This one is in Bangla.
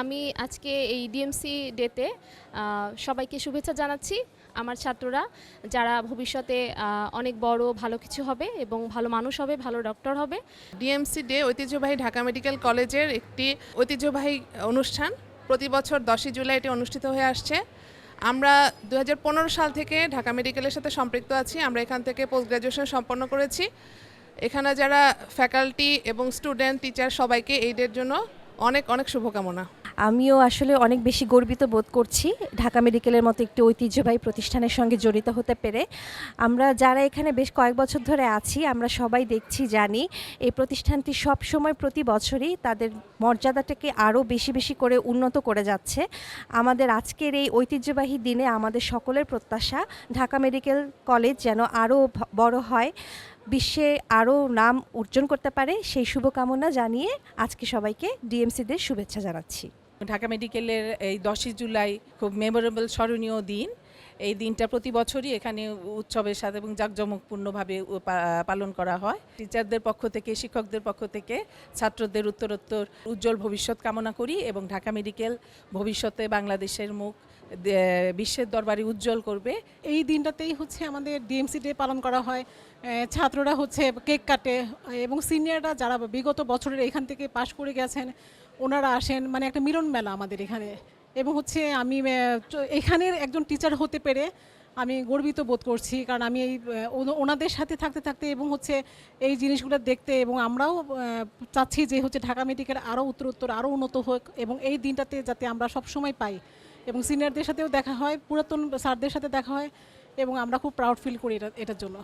আমি আজকে এই ডিএমসি ডেতে সবাইকে শুভেচ্ছা জানাচ্ছি আমার ছাত্ররা, যারা ভবিষ্যতে অনেক বড়, ভালো কিছু হবে এবং ভালো মানুষ হবে, ভালো ডক্টর হবে। ডিএমসি ডে ঐতিহ্যবাহী ঢাকা মেডিকেল কলেজের একটি ঐতিহ্যবাহী অনুষ্ঠান। প্রতি বছর দশই জুলাই এটি অনুষ্ঠিত হয়ে আসছে। আমরা দু হাজার পনেরো সাল থেকে ঢাকা মেডিকেলের সাথে সম্পৃক্ত আছি। আমরা এখান থেকে পোস্ট গ্র্যাজুয়েশন সম্পন্ন করেছি। এখানে যারা ফ্যাকাল্টি এবং স্টুডেন্ট, টিচার সবাইকে এইডের জন্য অনেক অনেক শুভকামনা। আমিও আসলে অনেক বেশি গর্বিত বোধ করছি ঢাকা মেডিকেলের মতো একটি ঐতিহ্যবাহী প্রতিষ্ঠানের সঙ্গে জড়িত হতে পেরে। আমরা যারা এখানে বেশ কয়েক বছর ধরে আছি, আমরা সবাই দেখছি, জানি এই প্রতিষ্ঠানটি সব সময় প্রতি বছরই তাদের মর্যাদাটাকে আরও বেশি বেশি করে উন্নত করে যাচ্ছে। আমাদের আজকের এই ঐতিহ্যবাহী দিনে আমাদের সকলের প্রত্যাশা, ঢাকা মেডিকেল কলেজ যেন আরও বড় হয়, বিশ্বে আরও নাম অর্জন করতে পারে। সেই শুভকামনা জানিয়ে আজকে সবাইকে ডিএমসিদের শুভেচ্ছা জানাচ্ছি। ঢাকা মেডিকেলের এই দশই জুলাই খুব মেমোরেবল স্মরণীয় দিন। এই দিনটা প্রতি বছরই এখানে উৎসবের সাথে এবং জাঁকজমকপূর্ণভাবে পালন করা হয়। টিচারদের পক্ষ থেকে, শিক্ষকদের পক্ষ থেকে, ছাত্রদের উত্তরোত্তর, উজ্জ্বল ভবিষ্যৎ কামনা করি এবং ঢাকা মেডিকেল ভবিষ্যতে বাংলাদেশের মুখ বিশ্বের দরবারে উজ্জ্বল করবে। এই দিনটাতেই হচ্ছে আমাদের ডিএমসি ডে পালন করা হয়। ছাত্ররা হচ্ছে কেক কাটে এবং সিনিয়ররা যারা বিগত বছরের এখান থেকে পাশ করে গেছেন ওনারা আসেন মানে একটা মিলন মেলা আমাদের এখানে। এবং হচ্ছে আমি এখানের একজন টিচার হতে পেরে আমি গর্বিত বোধ করছি, কারণ আমি এই ওনাদের সাথে থাকতে থাকতে এবং হচ্ছে এই জিনিসগুলো দেখতে এবং আমরাও চাচ্ছি যে হচ্ছে ঢাকা মেডিকেল আরও উত্তর উত্তর আরও উন্নত হোক এবং এই দিনটাতে যাতে আমরা সব সময় পাই। এবং সিনিয়রদের সাথেও দেখা হয়, পুরাতন স্যারদের সাথে দেখা হয় এবং আমরা খুব প্রাউড ফিল করি এটা, এটার জন্য।